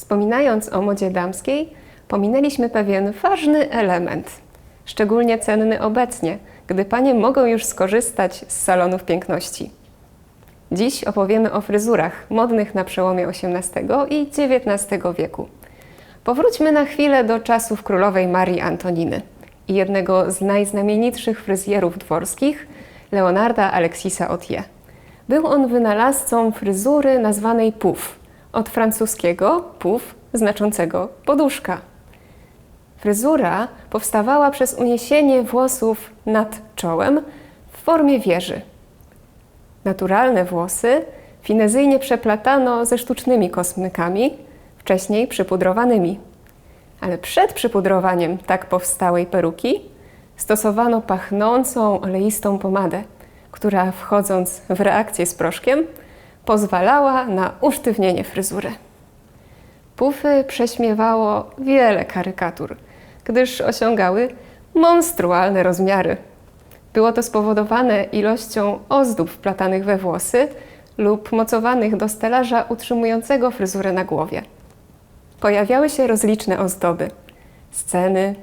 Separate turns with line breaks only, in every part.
Wspominając o modzie damskiej, pominęliśmy pewien ważny element, szczególnie cenny obecnie, gdy panie mogą już skorzystać z salonów piękności. Dziś opowiemy o fryzurach modnych na przełomie XVIII i XIX wieku. Powróćmy na chwilę do czasów królowej Marii Antoniny i jednego z najznamienitszych fryzjerów dworskich, Leonarda Alexisa Otie. Był on wynalazcą fryzury nazwanej puf, od francuskiego puf znaczącego poduszka. Fryzura powstawała przez uniesienie włosów nad czołem w formie wieży. Naturalne włosy finezyjnie przeplatano ze sztucznymi kosmykami, wcześniej przypudrowanymi. Ale przed przypudrowaniem tak powstałej peruki stosowano pachnącą, oleistą pomadę, która wchodząc w reakcję z proszkiem pozwalała na usztywnienie fryzury. Pufy prześmiewało wiele karykatur, gdyż osiągały monstrualne rozmiary. Było to spowodowane ilością ozdób wplatanych we włosy lub mocowanych do stelaża utrzymującego fryzurę na głowie. Pojawiały się rozliczne ozdoby: sceny,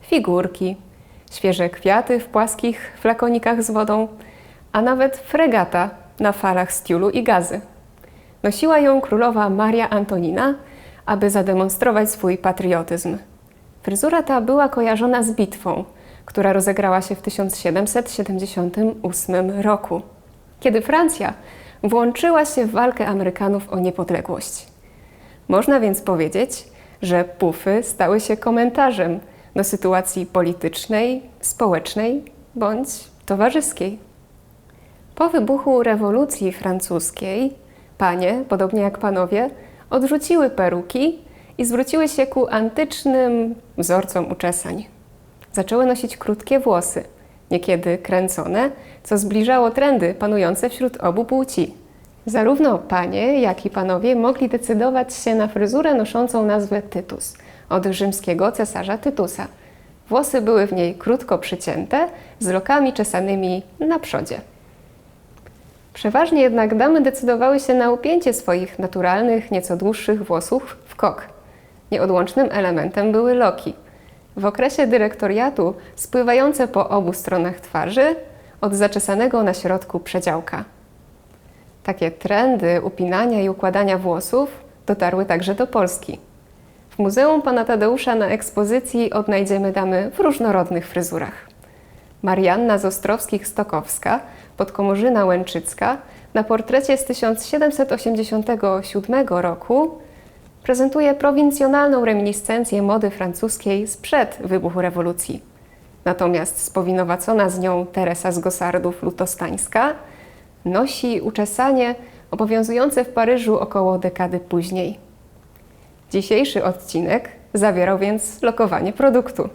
figurki, świeże kwiaty w płaskich flakonikach z wodą, a nawet fregata na falach z tiulu i gazy. Nosiła ją królowa Maria Antonina, aby zademonstrować swój patriotyzm. Fryzura ta była kojarzona z bitwą, która rozegrała się w 1778 roku, kiedy Francja włączyła się w walkę Amerykanów o niepodległość. Można więc powiedzieć, że pufy stały się komentarzem do sytuacji politycznej, społecznej bądź towarzyskiej. Po wybuchu rewolucji francuskiej panie, podobnie jak panowie, odrzuciły peruki i zwróciły się ku antycznym wzorcom uczesań. Zaczęły nosić krótkie włosy, niekiedy kręcone, co zbliżało trendy panujące wśród obu płci. Zarówno panie, jak i panowie mogli decydować się na fryzurę noszącą nazwę Tytus od rzymskiego cesarza Tytusa. Włosy były w niej krótko przycięte, z lokami czesanymi na przodzie. Przeważnie jednak damy decydowały się na upięcie swoich naturalnych, nieco dłuższych włosów w kok. Nieodłącznym elementem były loki. W okresie dyrektoriatu spływające po obu stronach twarzy od zaczesanego na środku przedziałka. Takie trendy upinania i układania włosów dotarły także do Polski. W Muzeum Pana Tadeusza na ekspozycji odnajdziemy damy w różnorodnych fryzurach. Marianna z Ostrowskich-Stokowska, podkomorzyna Łęczycka, na portrecie z 1787 roku prezentuje prowincjonalną reminiscencję mody francuskiej sprzed wybuchu rewolucji. Natomiast spowinowacona z nią Teresa z Gosardów lutostańska nosi uczesanie obowiązujące w Paryżu około dekady później. Dzisiejszy odcinek zawierał więc lokowanie produktu.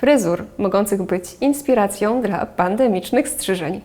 Fryzur mogących być inspiracją dla pandemicznych strzyżeń.